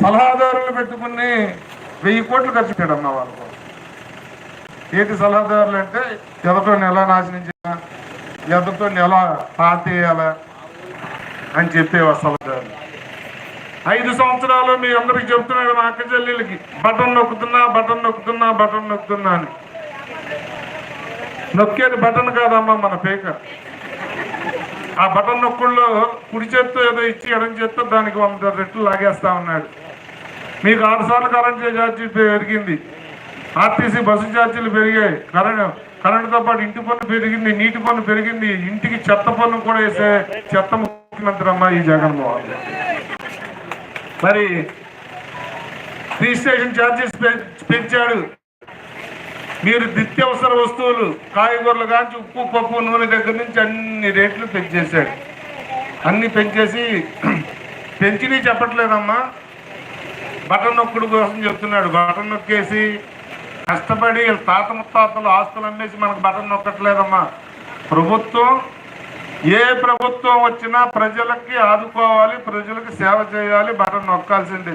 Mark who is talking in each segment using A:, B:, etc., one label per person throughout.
A: సలహాదారులు పెట్టుకుని వెయ్యి కోట్లు ఖర్చు పెట్టాడమ్మ వాళ్ళు ఏంటి సలహాదారులు అంటే ఎదటో ఎలా నాశనం చేయాలా ఎదటో ఎలా పాతేయాలా అని చెప్పే సలహాదారులు. ఐదు సంవత్సరాలు మీ అందరికి చెప్తున్నాడు మా అక్క బటన్ నొక్కుతున్నా బటన్ నొక్కుతున్నా బటన్ నొక్కుతున్నా అని. నొక్కేది బటన్ కాదమ్మా మన పేక. ఆ బటన్ నొక్కుల్లో కుడి చేత్తో ఏదో ఇచ్చి ఎడం చేత్తో దానికి వంద రెట్లు లాగేస్తా ఉన్నాడు. మీకు ఆరు సార్లు కరెంట్ ఛార్జీ పెరిగింది. ఆర్టీసీ బస్సు ఛార్జీలు పెరిగాయి. కరెంట్ కరెంటుతో పాటు ఇంటి పన్ను పెరిగింది నీటి పన్ను పెరిగింది. ఇంటికి చెత్త పన్ను కూడా వేసే చెత్త ముఖ్యమంత్రి ఈ జగన్మోహన్ మరి రిజిస్ట్రేషన్ ఛార్జెస్ పెంచాడు. మీరు నిత్యావసర వస్తువులు కాయగూరలు కాంచి ఉప్పు పప్పు నూనె దగ్గర నుంచి అన్ని రేట్లు పెంచేశాడు. అన్ని పెంచేసి పెంచిని చెప్పట్లేదమ్మా. బటన్ నొక్కుడు కోసం చెప్తున్నాడు. బటన్ నొక్కేసి కష్టపడి తాత ముత్తాతలు ఆస్తులు అమ్మేసి మనకు బటన్ నొక్కట్లేదమ్మా. ప్రభుత్వం ఏ ప్రభుత్వం వచ్చినా ప్రజలకి ఆదుకోవాలి ప్రజలకు సేవ చేయాలి బటన్ నొక్కాల్సిందే.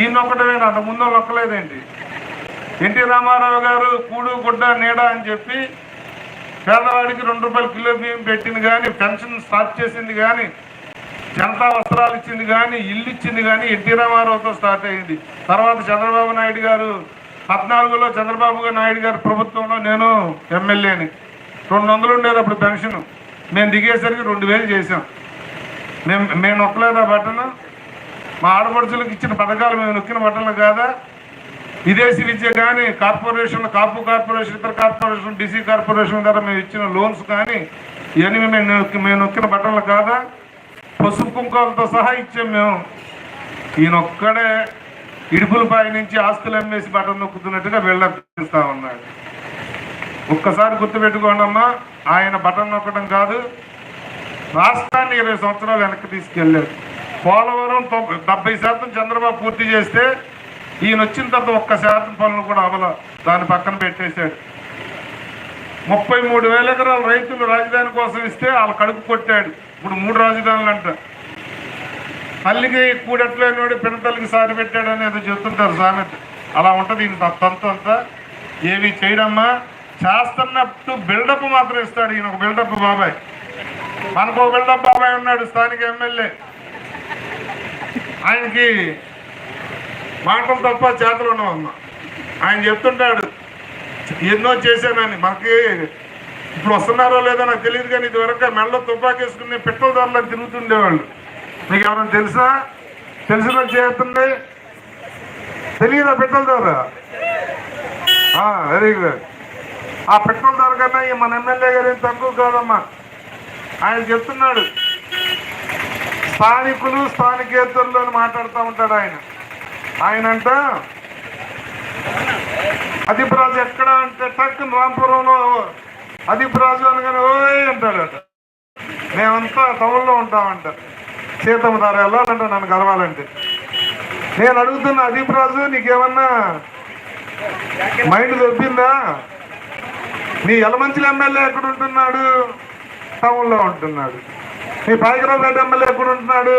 A: ఈ నొక్కడమేంటి అంతకుముందు నొక్కలేదేంటి? ఎన్టీ రామారావు గారు కూడు గుడ్డ నీడ అని చెప్పి పేదవాడికి రెండు రూపాయలు కిలో బియ్యం పెట్టింది కానీ పెన్షన్ స్టార్ట్ చేసింది కానీ జనతా వస్త్రాలు ఇచ్చింది కానీ ఇల్లు ఇచ్చింది కానీ ఎన్టీ రామారావుతో స్టార్ట్ అయింది. తర్వాత చంద్రబాబు నాయుడు గారు పద్నాలుగులో చంద్రబాబు నాయుడు గారి ప్రభుత్వంలో నేను ఎమ్మెల్యేని. రెండు వందలు ఉండేది అప్పుడు పెన్షన్. మేము దిగేసరికి రెండు వేలు చేసాం మేము మేము నొక్కలేదా బట్టను మా ఆడపడుచులకు ఇచ్చిన పథకాలు మేము నొక్కిన బట్టలు కాదా? విదేశీ విద్య కానీ కార్పొరేషన్ కాపు కార్పొరేషన్ ఇతర కార్పొరేషన్ డిసి కార్పొరేషన్ ద్వారా మేము ఇచ్చిన లోన్స్ కానీ ఇవన్నీ మేము మేము నొక్కిన బట్టలు కాదా? పసుపు కుంకాలతో సహా ఇచ్చాం మేము. ఈయన ఒక్కడే ఇడుపులపై నుంచి ఆస్తులు అమ్మేసి బట్టలు నొక్కుతున్నట్టుగా వెళ్ళిస్తా ఉన్నాడు. ఒక్కసారి గుర్తుపెట్టుకోండి అమ్మా ఆయన బటన్ నొక్కడం కాదు రాష్ట్రాన్ని ఇరవై సంవత్సరాలు వెనక్కి తీసుకెళ్ళారు పోలవరం డెబ్బై శాతం చంద్రబాబు పూర్తి చేస్తే ఈయన వచ్చిన తర్వాత ఒక్క శాతం పనులు కూడా అవల దాని పక్కన పెట్టేశాడు. ముప్పై మూడు వేల ఎకరాల రైతులు రాజధాని కోసం ఇస్తే వాళ్ళు కడుపు కొట్టాడు. ఇప్పుడు మూడు రాజధానులు అంట. తల్లికి కూడట్లేనివాడు పినతల్లికి సారి పెట్టాడు అనేది చెప్తుంటారు సామెత. అలా ఉంటుంది ఈయన తంతు అంతా. ఏమి చేయడమ్మా. చేస్తున్నట్టు బిల్డప్ మాత్రం ఇస్తాడు ఈయన ఒక బిల్డప్ బాబాయ్. మనకు ఒక బిల్డప్ బాబాయ్ ఉన్నాడు స్థానిక ఎమ్మెల్యే. ఆయనకి మాటలు తప్ప చేతలు ఉండవమ్మా ఆయన చెప్తుంటాడు ఎన్నో చేశానని. మనకి ఇప్పుడు వస్తున్నారో లేదో నాకు తెలియదు కానీ ఇదివరకు మెడలో తుపాకీ పెట్రోల్ ధరలు తిరుగుతుండేవాళ్ళు. మీకు ఎవరైనా తెలుసా? తెలిసిన చేస్తుంది. తెలియదా పెట్రోల్ ధర వెరీ గుడ్. ఆ పెట్రోల్ ధర కన్నా మన ఎమ్మెల్యే గారు ఏం తక్కువ కాదమ్మా. ఆయన చెప్తున్నాడు స్థానికులు స్థానికేతరులు అని మాట్లాడుతూ ఉంటాడు ఆయన. ఆయన అంట అదీప్ రాజు ఎక్కడ అంటే టక్కున రాంపురంలో అదీప్ రాజు అనగానే ఓయ్ అంటాడట. మేమంతా టౌన్లో ఉంటామంట. సీతమ్మ దారి వెళ్ళాలంట నన్ను కలవాలంటే. నేను అడుగుతున్న అదీప్ రాజు నీకేమన్నా మైండ్ దొబ్బిందా నీ ఎలమంచిల ఎమ్మెల్యే ఎక్కడ ఉంటున్నాడు? టౌన్లో ఉంటున్నాడు. నీ పాయకరావు రెడ్డి ఎమ్మెల్యే ఎక్కడ ఉంటున్నాడు?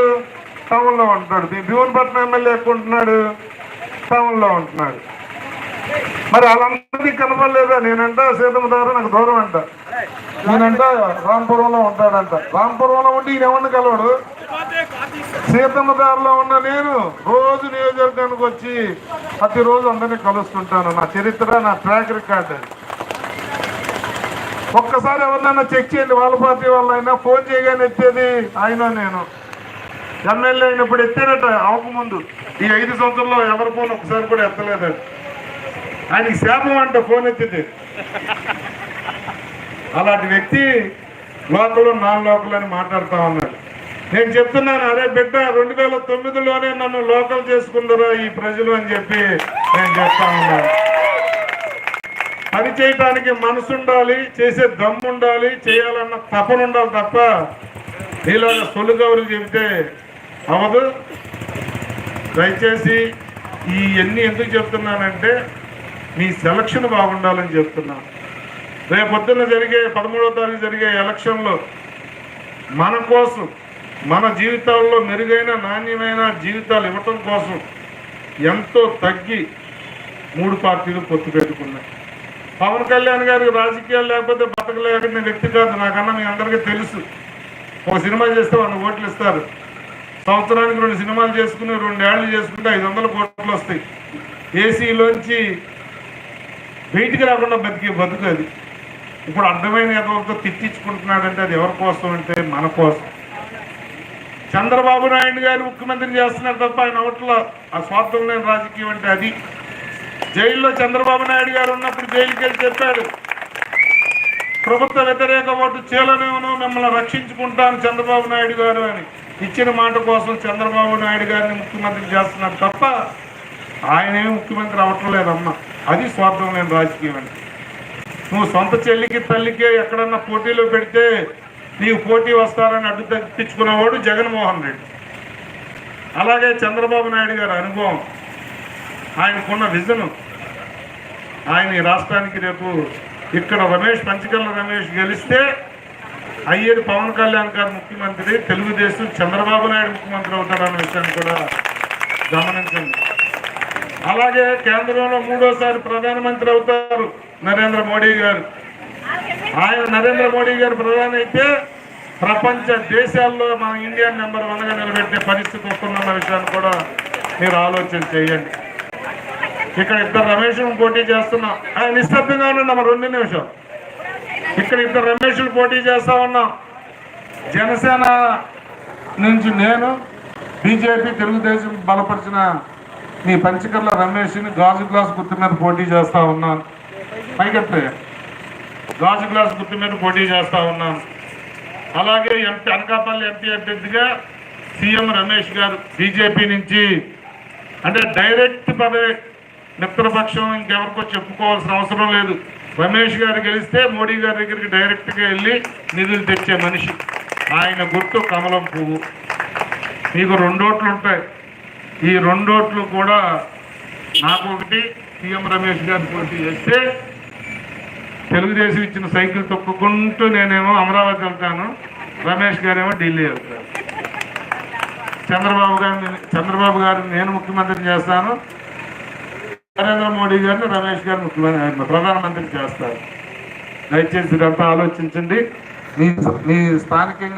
A: టౌన్లో ఉంటున్నాడు. మీ భీవనపట్నం ఎమ్మెల్యే ఉంటున్నాడు? టౌన్లో ఉంటున్నాడు. మరి వాళ్ళందరికీ కనపడలేదా? నేనంట సీతమ్మ దగ్గర నాకు దూరం అంట. నేనంట రాంపురంలో ఉంటాడంట. రాంపురంలో ఉండి ఈయన ఎవరిని కలవడు? సీతమ్మ దారిలో ఉన్న నేను రోజు నియోజకవర్గానికి వచ్చి ప్రతిరోజు అందరినీ కలుస్తుంటాను. నా చరిత్ర నా ట్రాక్ రికార్డ్ ఒక్కసారి ఎవరినైనా చెక్ చేయండి. వాళ్ళ పార్టీ వాళ్ళైనా ఫోన్ చేయగానే ఎత్తేది ఆయన నేను. ఎమ్మెల్యే అయినప్పుడు ఎత్తారట అవకముందు ఈ ఐదు సంవత్సరంలో ఎవరి ఫోన్ ఒకసారి కూడా ఎత్తలేదు. ఆయనకి శాపం అంట ఫోన్ ఎత్తితే అలాంటి వ్యక్తి లోకలు నాన్ లోకల్ అని మాట్లాడుతూ ఉన్నాడు. నేను చెప్తున్నాను అదే బిడ్డ రెండు వేల తొమ్మిదిలోనే నన్ను లోకల్ చేసుకుందరు ఈ ప్రజలు అని చెప్పి నేను చెప్తా ఉన్నాను. పని చేయటానికి మనసు ఉండాలి చేసే దమ్ము ఉండాలి చేయాలన్న తపన ఉండాలి తప్ప నీలాగా సొలుగౌరులు చెబితే అవదు దయచేసి ఈ ఎన్ని ఎందుకు చెప్తున్నానంటే మీ సెలక్షన్ బాగుండాలని చెప్తున్నాను రేపొద్దున జరిగే పదమూడవ తారీఖు జరిగే ఎలక్షన్లో మన కోసం మన జీవితాల్లో మెరుగైన నాణ్యమైన జీవితాలు ఇవ్వటం కోసం ఎంతో తగ్గి మూడు పార్టీలు పొత్తు పెట్టుకున్నాయి. పవన్ కళ్యాణ్ గారికి రాజకీయాలు లేకపోతే బతకలేకనే వ్యక్తి కాదు నాకన్నా మీ అందరికీ తెలుసు. ఒక సినిమా చేస్తే వాళ్ళు ఓట్లు ఇస్తారు. సంవత్సరానికి రెండు సినిమాలు చేసుకుని రెండేళ్ళు చేసుకుంటే ఐదు వందల కోట్లు వస్తాయి. ఏసీలోంచి బయటికి రాకుండా బతికే బతుకు అది. ఇప్పుడు అర్థమైన ఎదవలతో తిట్టించుకుంటున్నాడంటే అది ఎవరి కోసం అంటే మన కోసం. చంద్రబాబు నాయుడు గారు ముఖ్యమంత్రి చేస్తున్నారు తప్ప ఆయన ఓట్ల ఆ స్వార్థం లేని రాజకీయం అంటే అది. జైల్లో చంద్రబాబు నాయుడు గారు ఉన్నప్పుడు జైలుకి వెళ్ళి చెప్పాడు ప్రభుత్వ వ్యతిరేక ఓటు చేయలనేమో మిమ్మల్ని రక్షించుకుంటాను చంద్రబాబు నాయుడు గారు అని. ఇచ్చిన మాట కోసం చంద్రబాబు నాయుడు గారిని ముఖ్యమంత్రి చేస్తున్నారు తప్ప ఆయనే ముఖ్యమంత్రి అవ్వటం లేదమ్మా. అది స్వార్థం లేని రాజకీయం అంటే నువ్వు సొంత చెల్లికి తల్లికి ఎక్కడన్నా పోటీలో పెడితే నీకు పోటీ వస్తారని అడ్డు తప్పించుకున్నవాడు జగన్మోహన్ రెడ్డి. అలాగే చంద్రబాబు నాయుడు గారి అనుభవం. ఆయనకున్న విజన్. ఆయన ఈ రాష్ట్రానికి రేపు ఇక్కడ రమేష్ పంచకల్ల రమేష్ గెలిస్తే అయ్యేది పవన్ కళ్యాణ్ గారు ముఖ్యమంత్రి తెలుగుదేశం చంద్రబాబు నాయుడు ముఖ్యమంత్రి అవుతాడన్న విషయాన్ని కూడా గమనించండి. అలాగే కేంద్రంలో మూడోసారి ప్రధానమంత్రి అవుతారు నరేంద్ర మోడీ గారు. ఆయన నరేంద్ర మోడీ గారు ప్రధాని అయితే ప్రపంచ దేశాల్లో మన ఇండియా నెంబర్ వన్గా నిలబెట్టే పరిస్థితి వస్తుందన్న విషయాన్ని కూడా మీరు ఆలోచన చేయండి. ఇక్కడ ఇద్దరు రమేష్ పోటీ చేస్తున్నాం. ఆయన నిశ్శబ్దంగా ఉన్నాం రెండు నిమిషం ఇక్కడ ఇద్దరు రమేష్లు పోటీ చేస్తా ఉన్నాం. జనసేన నుంచి నేను బీజేపీ తెలుగుదేశం బలపరిచిన మీ పంచకర్ల రమేష్ని గాజు గ్లాస్ గుర్తు మీద పోటీ చేస్తా ఉన్నాను. పైకెత్తే గాజు గ్లాస్ గుర్తు మీద పోటీ చేస్తా ఉన్నాను. అలాగే ఎంపీ అనకాపల్లి ఎంపీ అభ్యర్థిగా సీఎం రమేష్ గారు బీజేపీ నుంచి అంటే డైరెక్ట్ పదవి మిత్రపక్షం ఇంకెవరికో చెప్పుకోవాల్సిన అవసరం లేదు. రమేష్ గారు గెలిస్తే మోడీ గారి దగ్గరికి డైరెక్ట్గా వెళ్ళి నిధులు తెచ్చే మనిషి. ఆయన గుర్తు కమలం పువ్వు. మీకు రెండోట్లు ఉంటాయి. ఈ రెండోట్లు కూడా నాకు ఒకటి సీఎం రమేష్ గారు పోటీ చేస్తే తెలుగుదేశం ఇచ్చిన సైకిల్ తొక్కుకుంటూ నేనేమో అమరావతి వెళ్తాను రమేష్ గారేమో ఢిల్లీ వెళ్తాను చంద్రబాబు గారిని చంద్రబాబు గారిని నేను ముఖ్యమంత్రి చేస్తాను. నరేంద్ర మోడీ గారిని రమేష్ గారిని ముఖ్యమంత్రి ప్రధానమంత్రి చేస్తారు. దయచేసి ఇదంతా ఆలోచించండి. మీ మీ స్థానికంగా